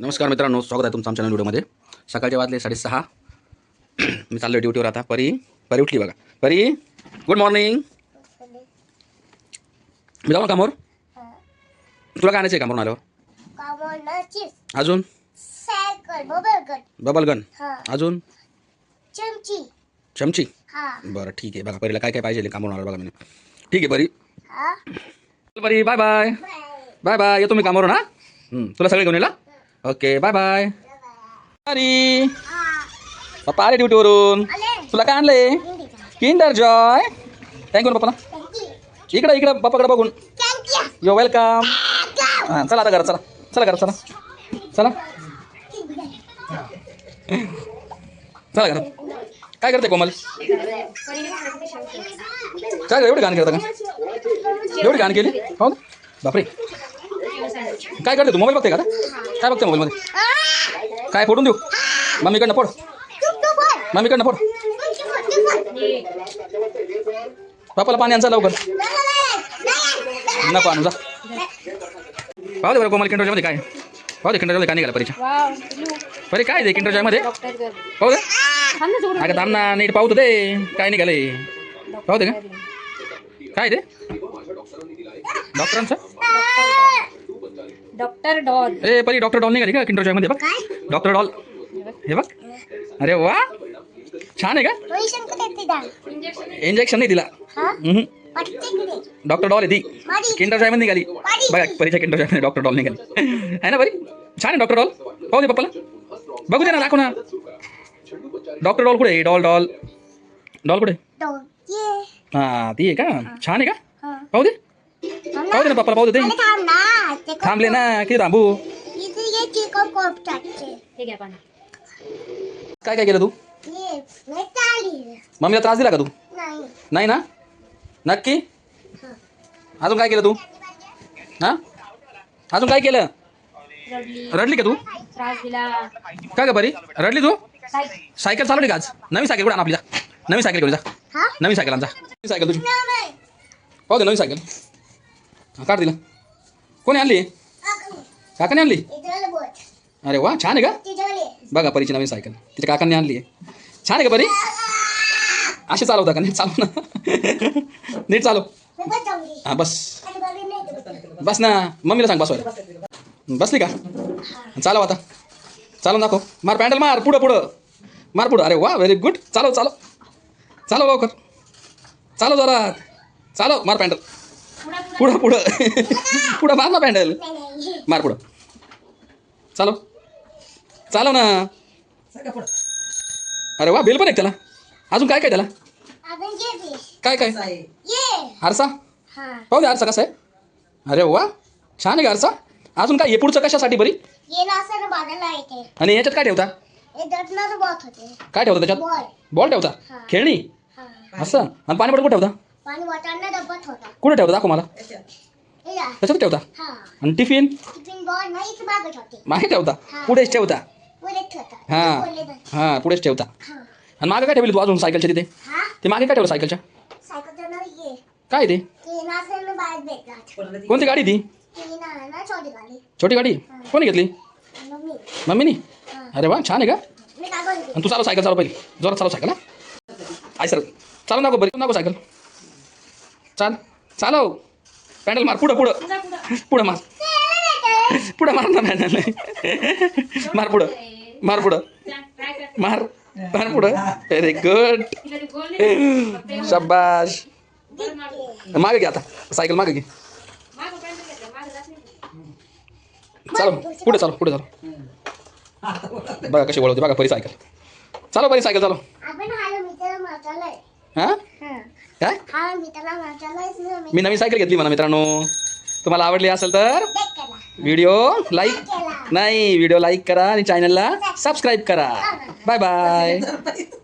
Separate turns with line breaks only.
नमस्कार मित्रांनो स्वागत आहे तुमचं आमच्या व्हिडिओमध्ये. सकाळचे वाजले साडेसहा. मी चाललो ड्युटीवर आता. परी परी उठली बघा. परी गुड मॉर्निंग मी जाऊ ना कामावर? तुला काय आणायचं आहे कामावरून आल्यावर? अजून? बबल गन
हा.
अजून?
चमची.
चमची?
हा.
बरं ठीक आहे. बघा परीला काय काय पाहिजे कामावरून आलं बघा मी ठीक आहे परी. परी. बाय बाय बाय बाय येतो मी कामावरून हा? हं, तुला सगळे घेऊन येला ओके बाय बाय अरे पप्पा आले ड्युटीवरून तुला काय आणलंय किंडर जॉय थँक्यू ना पप्पा इकडं इकडं पप्पाकडे बघून यो वेलकम हां चला आता घरात चला चला घरात चला चला चला घरात काय करते कोमल काय एवढी गाणं करता का एवढी गाणं केली हो? बापरे काय करते तू मोबाईल बघते का? काय बघते मोबाईलमध्ये काय फोडून देऊ? मम्मीकडनं फोड. मम्मीकडनं फोड. पापाला पाणी आणचा लवकर. नको आणू जा. पाहू दे बरं कोमल किंडोजामध्ये काय पाहू दे किंडोजामध्ये काय निघाला परीक्षा. परी काय दे किंडोजामध्ये पाहू दे. अगं थांब नीट पाहू दे काय निघाले पाहू दे का? काय ते? डॉक्टरांचं?
Doctor doll.
ए परी डॉक्टर डॉल निघाली का किंडरजॉयमध्ये बघ? Doctor doll. हे बघ. अरे वा. छान आहे का? इंजेक्शन नाही दिला. डॉक्टर डॉल आहे ती. किंडर जॉयमध्ये निघाली. बघा परीक्षा किंडर जॉयमध्ये डॉक्टर डॉल निघाली. आहे ना बरी छान आहे डॉक्टर डॉल. पाहू दे पप्पाला. बघू दे ना दाखव ना. डॉक्टर डॉल कुठे डॉल डॉल. डॉल कुठे? हां ती आहे का? छान आहे का? पाहू दे. पाहू दे ना पप्पाला पाहू दे ते थांबले ना किती थांबू?
हे घ्या पाणी.
काय काय केलं तू? मम्मीला त्रास दिला का तू? नाही. ना? नक्की? अजून काय केलं तू? हां? अजून काय केलं?
रडली.
रडली का तू?
त्रास दिला.
काय का बरी? रडली तू?
काय
सायकल चालवली का आज? नवी सायकल कुठे आण आपली जा. नवी सायकल घेऊन जा. नवी सायकल आण जा. सायकल तुझी. पाहू दे नवी सायकल. हा, काढ दिला कोणी आणली? काकाने आणली? अरे वा छान आहे का? बघा परीची नवीन सायकल. तिच्या काकांनी आणली आहे. छान आहे का बरी असे चालवता का नीट चालव ना. नीट चालव. हां बस. बस ना. मम्मीला सांग बसवायला बसली का? चालव आता. चालव दाखव. मार पॅन्डल मार पुढं पुढं. मार पुढं. अरे वा व्हेरी गुड चालव चालव. चालव लवकर. चालव जरा चालव मार पॅन्डल. पुढं पुढं. पुढं मार ना पॅन्डल. मार पुढं. चालव. चालव ना. अरे वा बिल पण आहे त्याला. अजून काय काय त्याला? काय काय? आरसा पाहू दे आरसा कसा आहे. अरे वा छान आहे का आरसा अजून काय हे पुढचं कशासाठी बरी? आणि याच्यात काय ठेवता? काय ठेवता त्याच्यात?
बॉल.
बॉल ठेवता. खेळणी?
हा.
असं. आणि पाणी कुठे ठेवता?
पाणी वाटाणा डब्यात होता
कुठे ठेवता? दाखव मला.
हे
त्याच्यात ठेवता?
हा.
आणि टिफिन?
टिफिन बॉल नाहीच मागत होते
मागे ठेवता?
हा.
पुढेच ठेवता?
पुढेच होता
हां.
बोलले बघ.
हां पुढेच ठेवता.
हा.
आणि मागे काय ठेवली तू अजून सायकलच्या तिथे?
हा?
ते मागे काय ठेवलं सायकलच्या?
ये.
काय ते?
ते नाचण्यानं बाहेर भेटला
कोणती गाडी ती?
ती ना ना छोटी गाडी.
छोटी गाडी? कोणी घेतली?
मम्मी.
मम्मीनी?
हा.
अरे वा छान आहे का?
मी काय बोलते
आणि तू चालव सायकल चालव पहिली. जोरात चालव सायकल हा. आय सर चालव नको बरी नको सायकल. चाल चालव. पॅन्डल मार पुढं पुढं. पुढं. मार. पुढं मार ना पॅन्डल मार पुढं. मार पुढं. मार मार पुढं. व्हेरी गुड
मार
मागे. घे आता. सायकल मागे घे. चालव. पुढे चालव पुढे चालव. बघा कशी वळवते. बघा परी सायकल. चालव परी सायकल चालव.
आपण हा.
काय?
मी
नवीन सायकल घेतली म्हणा मित्रांनो. तुम्हाला आवडली असेल तर व्हिडिओ लाईक नाही व्हिडिओ लाईक करा आणि चॅनलला सबस्क्राईब करा. Bye bye